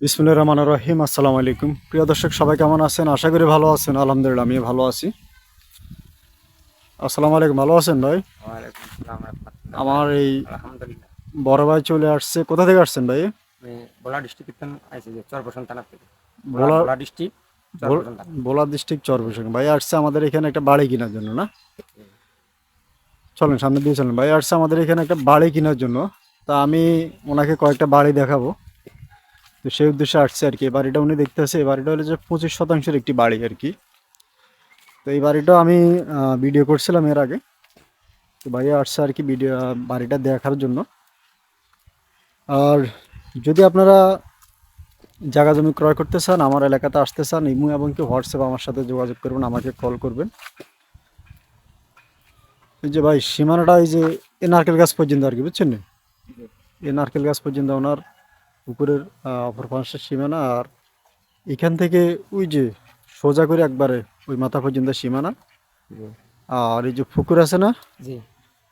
বিসমুল্লাহ রহমান রহিম। আসসালামু আলাইকুম। প্রিয় দর্শক সবাই কেমন আছেন? আশা করি ভালো আছেন। আলহামদুলিল্লাহ আমি ভালো আছি। আসসালামু আলাইকুম। ভালো আছেন ভাই। আমার এই বড় ভাই চলে আসছে। কোথা থেকে আসছেন ভাই? বোলা ডিস্ট্রিক্ট আইছি থানা থেকে। ভোলা- ডিস্ট্রিক্ট বোলা ডিস্ট্রিক্ট ভাই আসছে আমাদের এখানে একটা বাড়ি কেনার জন্য না? চলেন সামনে দিয়ে চলেন। ভাই আসছে আমাদের এখানে একটা বাড়ি কেনার জন্য। তা আমি ওনাকে কয়েকটা বাড়ি দেখাবো। তো সেই উদ্দেশ্যে আসছে আর কি। এই বাড়িটা উনি দেখতে আসছে এই বাড়িটা হলো যে পঁচিশ শতাংশের একটি বাড়ি আর কি। তো এই বাড়িটা আমি ভিডিও করছিলাম এর আগে। তো ভাইয়া আসছে আর কি ভিডিও বাড়িটা দেখার জন্য। আর যদি আপনারা জায়গা জমি ক্রয় করতে চান আমার এলাকাতে আসতে চান ইমু এবং কি হোয়াটসঅ্যাপ আমার সাথে যোগাযোগ করবেন আমাকে কল করবেন। এই যে ভাই সীমানাটা এই যে এ নারকেল গাছ পর্যন্ত আর কি বুঝছেন? এই নারকেল গাছ পর্যন্ত ওনার আহ, অপর পাশের সীমানা আর এখান থেকে ওই যে সোজা করে একবারে ওই মাথা পর্যন্ত সীমানা। আর এই যে পুকুর আছে না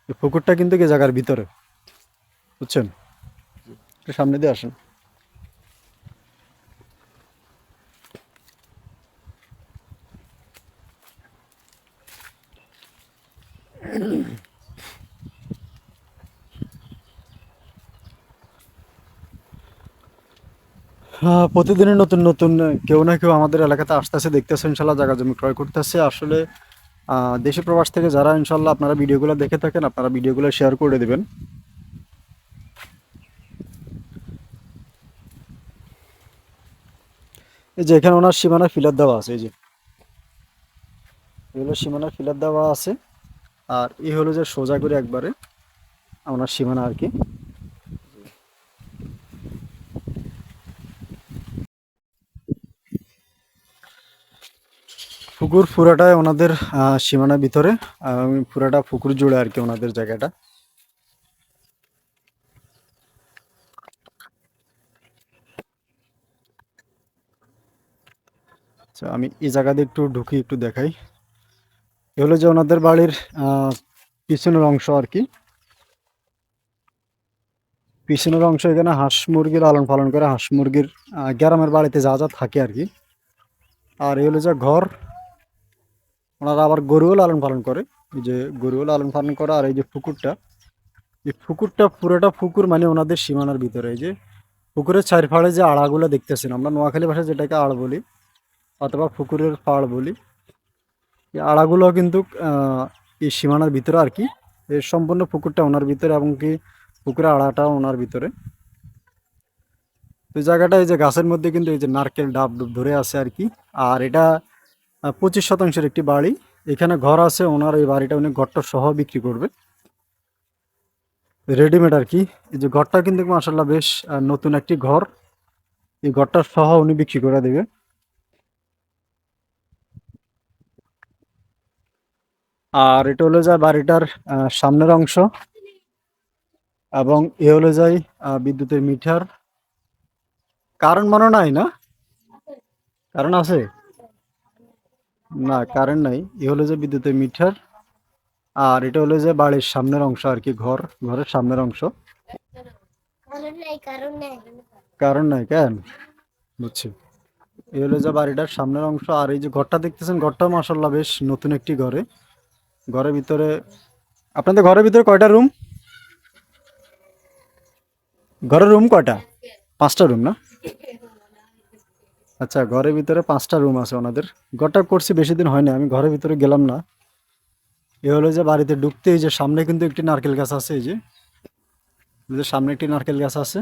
এই পুকুরটা কিন্তু এই জায়গার ভিতরে। বুঝছেন? একটু সামনে দিয়ে আসেন। হ্যাঁ, প্রতিদিনই নতুন নতুন কেউ না কেউ আমাদের এলাকাতে আসতেছে, দেখতেছে, ইনশাল্লাহ জায়গা জমি ক্রয় করতেছে। আসলে দেশে প্রবাস থেকে যারা, ইনশাল্লাহ আপনারা ভিডিওগুলো দেখে থাকেন, আপনারা ভিডিওগুলো শেয়ার করে দেবেন। এই যে এখানে ওনার সীমানা ফিলার দেওয়া আছে, এই যে। এগুলো সীমানা ফিলার দেওয়া আছে, আর এই হলো যে সোজা করে একবারে ওনার সীমানা আর কি। পুকুর পুরাটাই ওনাদের সীমানার ভিতরে পুরাটা পুকুর জুড়ে আর কি ওনাদের জায়গাটা। আচ্ছা আমি এই জায়গাতে একটু ঢুকি, একটু দেখাই। এ হলো যে ওনাদের বাড়ির পিছনের অংশ আর কি। পিছনের অংশ এখানে হাঁস মুরগির লালন পালন করে, হাঁস মুরগির গ্রামের বাড়িতে যা যা থাকে আর কি। আর এ হলো যে ঘর ওনারা আবার গরুও লালন পালন করে। এই যে গরুও লালন পালন করে আর এই যে পুকুরটা, এই পুকুরটা পুরোটা পুকুর মানে ওনাদের সীমানার ভিতরে। এই যে পুকুরের চারফাড়ে যে আড়াগুলো দেখতেছেন, আমরা নোয়াখালী ভাষায় যেটাকে আড় বলি অথবা পুকুরের পাড় বলি, এই আড়াগুলো কিন্তু এই সীমানার ভিতরে আর কি, এই সম্পূর্ণ পুকুরটা ওনার ভিতরে এবং কি পুকুরের আড়াটা ওনার ভিতরে। তো জায়গাটা এই যে গাছের মধ্যে কিন্তু এই যে নারকেল ডাব ডুব ধরে আছে আর কি। আর এটা পঁচিশ শতাংশের একটি বাড়ি। এখানে ঘর আছে, ওনার এই বাড়িটা উনি ঘরটা সহ বিক্রি করবে। রেডিমেড আর কি। এই যে ঘরটা কিন্তু মাসাল্লাহ বেশ নতুন একটি ঘর। এই ঘরটা সহ উনি বিক্রি করে দেবে। আর এটা হলো যায় বাড়িটার সামনের অংশ। এবং এ হলো যায় বিদ্যুতের মিটার। কারণ মনে নাই না? কারণ আছে? না কারেন্ট নাই। এ হলো যে বিদ্যুতের মিটার আর এটা হলো যে বাড়ির সামনের অংশ আর কি ঘর ঘরের সামনের অংশ। কারণ নাই কারণ নাই। কেন? বুঝছি। এই হলো যে বাড়িটার সামনের অংশ আর এই যে ঘরটা দেখতেছেন ঘরটা মাসাল্লাহ বেশ নতুন একটি ঘরে। ঘরের ভিতরে আপনাদের ঘরের ভিতরে কয়টা রুম? ঘরের রুম কয়টা? পাঁচটা রুম না? আচ্ছা ঘরের ভিতরে পাঁচটা রুম আছে ওনাদের। ঘরটা করছি, বেশি দিন হয়নি, আমি ঘরের ভিতরে গেলাম না। এ হলো যে বাড়িতে ঢুকতে, এই যে সামনে কিন্তু একটি নারকেল গাছ আছে, এই যে। সামনে একটি নারকেল গাছ আছে।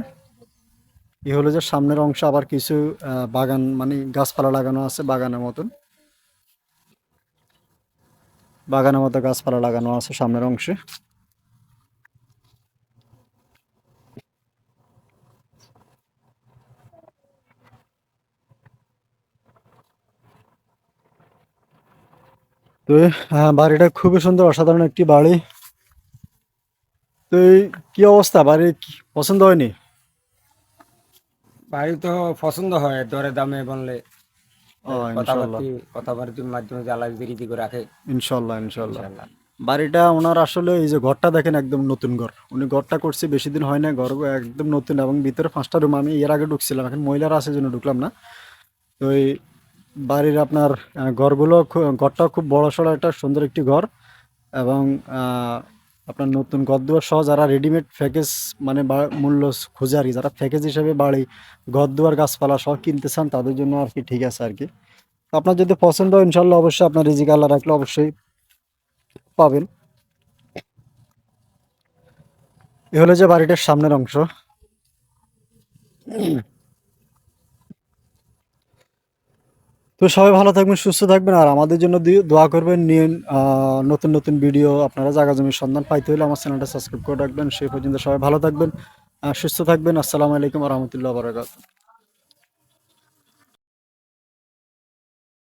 এ হলো যে সামনের অংশ আবার কিছু বাগান মানে গাছপালা লাগানো আছে বাগানের মতন। বাগানের মতো গাছপালা লাগানো আছে সামনের অংশে। তো এই, বাড়িটা খুবই সুন্দর অসাধারণ একটি বাড়ি। তো কি অবস্থা? বাড়ি পছন্দ হয়নি? বাড়ি তো পছন্দ হয় দরে দামে বললে। কথাবার্তির মাধ্যমে করে রাখে। ইনশাল্লাহ ইনশাল্লাহ। ইনশাল্লাহ। বাড়িটা ওনার আসলে এই যে ঘরটা দেখেন একদম নতুন ঘর। উনি ঘরটা করছে বেশি দিন হয় না ঘর একদম নতুন এবং ভিতরে পাঁচটা রুম আমি এর আগে ঢুকছিলাম এখন মহিলারা আছে জন্য ঢুকলাম না। তো এই বাড়ির আপনার ঘরগুলো ঘরটাও খুব বড় সড়ো, একটা সুন্দর একটি ঘর এবং আপনার নতুন ঘর দুয়ার সহ যারা রেডিমেড প্যাকেজ মানে মূল্য খোঁজে আর কি যারা প্যাকেজ হিসেবে বাড়ি, ঘর দুয়ার, গাছপালা সহ কিনতে চান, তাদের জন্য আর কি ঠিক আছে আর কি। আপনার যদি পছন্দ হয় ইনশাল্লাহ অবশ্যই আপনার রিজিক আল্লাহ রাখলে অবশ্যই পাবেন। এ হলো যে বাড়িটার সামনের অংশ। তো সবাই ভালো থাকবেন, সুস্থ থাকবেন, আর আমাদের জন্য দোয়া করবেন, নিয়ে নতুন নতুন ভিডিও আপনারা জায়গা জমির সন্ধান পাইতে হলে আমার চ্যানেলটা সাবস্ক্রাইব করে রাখবেন। সেই পর্যন্ত সবাই ভালো থাকবেন সুস্থ থাকবেন। আসসালামু আলাইকুম রহমতুল্লাহ বারাকাতুহ।